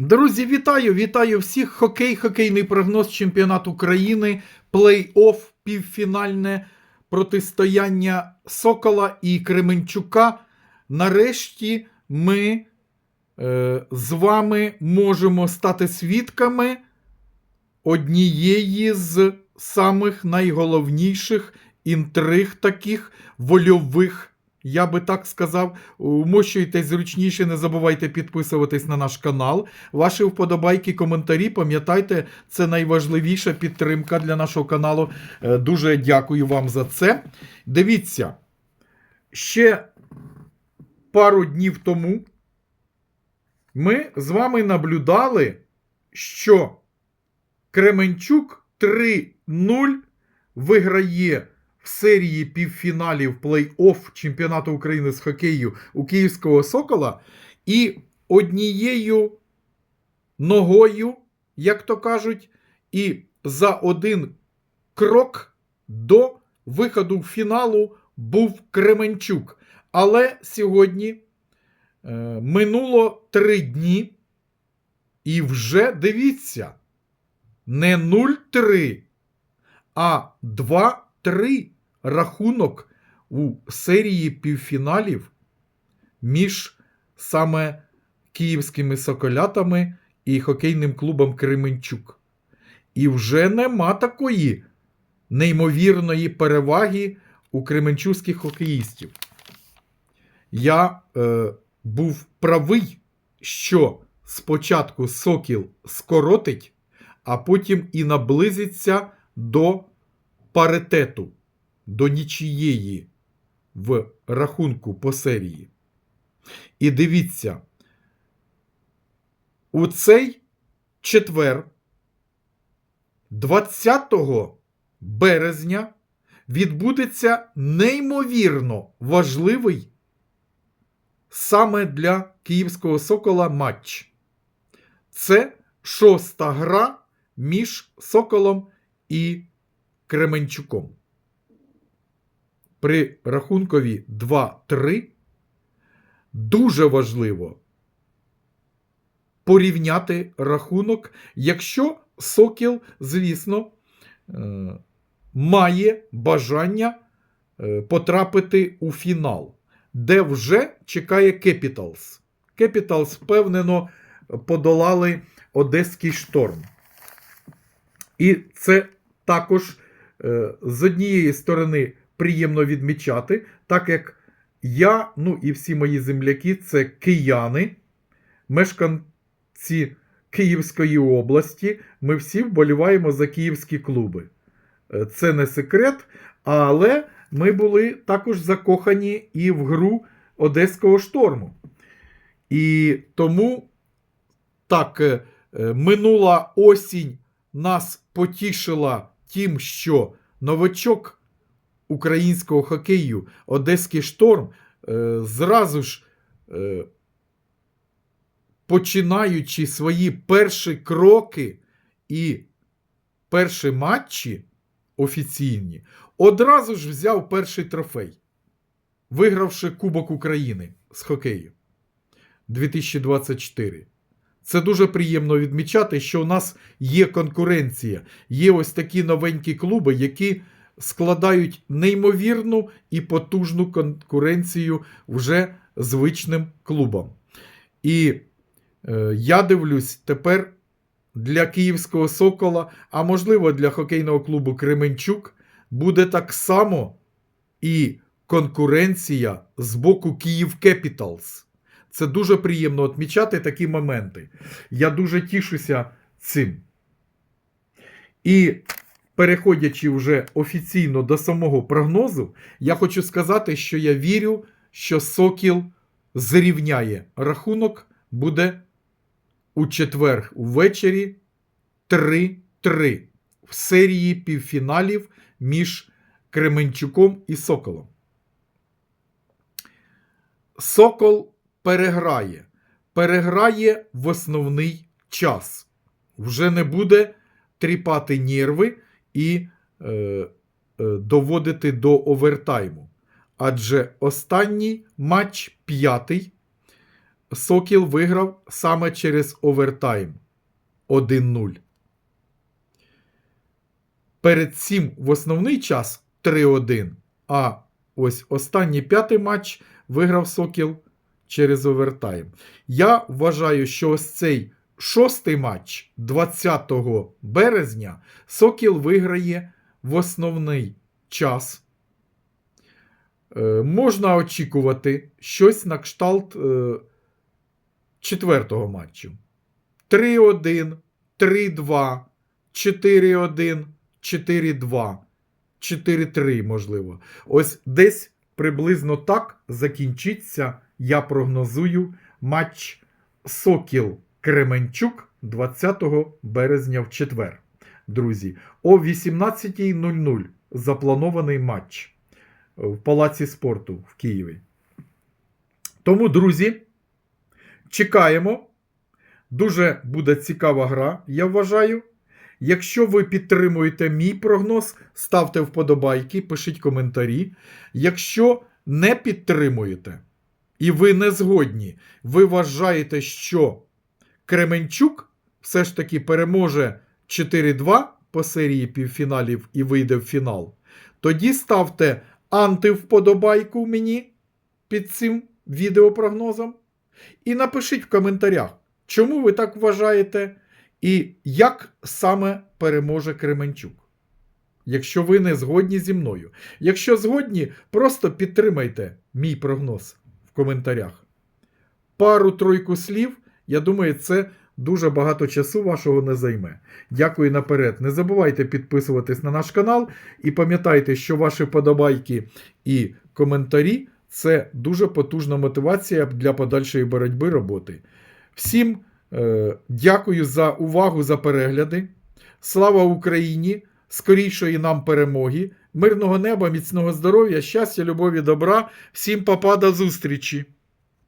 Друзі, вітаю! Вітаю всіх! Хокей, хокейний прогноз чемпіонат України, плей-офф, півфінальне протистояння Сокола і Кременчука. Нарешті ми е, з вами можемо стати свідками однієї з самих найголовніших інтриг таких вольових. Я би так сказав, умощуйтесь зручніше, не забувайте підписуватись на наш канал. Ваші вподобайки, коментарі, пам'ятайте, це найважливіша підтримка для нашого каналу. Е, Дуже дякую вам за це. Дивіться, ще пару днів тому ми з вами наблюдали, що Кременчук 3-0 виграє серії півфіналів плей-офф чемпіонату України з хокею у Київського Сокола і однією ногою, як то кажуть, і за один крок до виходу в фіналу був Кременчук. Але сьогодні е, минуло три дні, і вже дивіться, не 0-3, а 2-3 рахунок у серії півфіналів між саме київськими соколятами і хокейним клубом Кременчук. І вже нема такої неймовірної переваги у кременчуських хокеїстів. Я е, був правий, що спочатку Сокіл скоротить, а потім і наблизиться до паритету, до нічієї в рахунку по серії. І дивіться, у цей четвер, 20 березня, відбудеться неймовірно важливий саме для Київського Сокола матч. Це шоста гра між Соколом і Кременчуком. При рахункові 2-3 дуже важливо порівняти рахунок, якщо Сокіл, звісно, е, має бажання е, потрапити у фінал, де вже чекає Кепіталс. Кепіталс, впевнено, подолали Одеський шторм. І це також е, з однієї сторони приємно відмічати, так як я, ну і всі мої земляки це кияни, мешканці Київської області. Ми всі вболіваємо за київські клуби. Е, Це не секрет, але ми були також закохані і в гру Одеського шторму. І тому так, е, е, минула осінь нас потішила тим, що новачок українського хокею Одеський шторм е, зразу ж е, починаючи свої перші кроки і перші матчі офіційні, одразу ж взяв перший трофей, вигравши Кубок України з хокею 2024. Це дуже приємно відмічати, що у нас є конкуренція, є ось такі новенькі клуби, які складають неймовірну і потужну конкуренцію вже звичним клубам. І е, я дивлюсь тепер для Київського Сокола, а можливо для хокейного клубу Кременчук, буде так само і конкуренція з боку Київ Кепіталс. Це дуже приємно відмічати такі моменти. Я дуже тішуся цим. І переходячи вже офіційно до самого прогнозу, я хочу сказати, що я вірю, що Сокіл зрівняє рахунок, буде у четвер ввечері 3-3 в серії півфіналів між Кременчуком і Соколом. Сокол переграє. Переграє в основний час. Вже не буде тріпати нерви і е, е, доводити до овертайму. Адже останній матч п'ятий Сокіл виграв саме через овертайм 1-0. Перед цим в основний час 3-1. А ось останній п'ятий матч виграв Сокіл через овертайм. Я вважаю, що ось цей шостий матч 20 березня Сокіл виграє в основний час. Е, можна очікувати щось на кшталт е, четвертого матчу. 3-1, 3-2, 4-1, 4-2, 4-3, можливо. Ось десь приблизно так закінчиться, я прогнозую, матч Сокіл Кременчук 20 березня в четвер. Друзі, о 18.00 запланований матч в Палаці спорту в Києві. Тому, друзі, чекаємо. Дуже буде цікава гра, я вважаю. Якщо ви підтримуєте мій прогноз, ставте вподобайки, пишіть коментарі. Якщо не підтримуєте і ви не згодні, ви вважаєте, що Кременчук все ж таки переможе 4-2 по серії півфіналів і вийде в фінал, тоді ставте антивподобайку мені під цим відеопрогнозом. І напишіть в коментарях, чому ви так вважаєте, і як саме переможе Кременчук. Якщо ви не згодні зі мною. Якщо згодні, просто підтримайте мій прогноз в коментарях. Пару-тройку слів, я думаю, це дуже багато часу вашого не займе. Дякую наперед. Не забувайте підписуватись на наш канал і пам'ятайте, що ваші подобайки і коментарі це дуже потужна мотивація для подальшої боротьби роботи. Всім е, дякую за увагу, за перегляди. Слава Україні! Скорішої нам перемоги, мирного неба, міцного здоров'я, щастя, любові, добра. Всім папа, до зустрічі!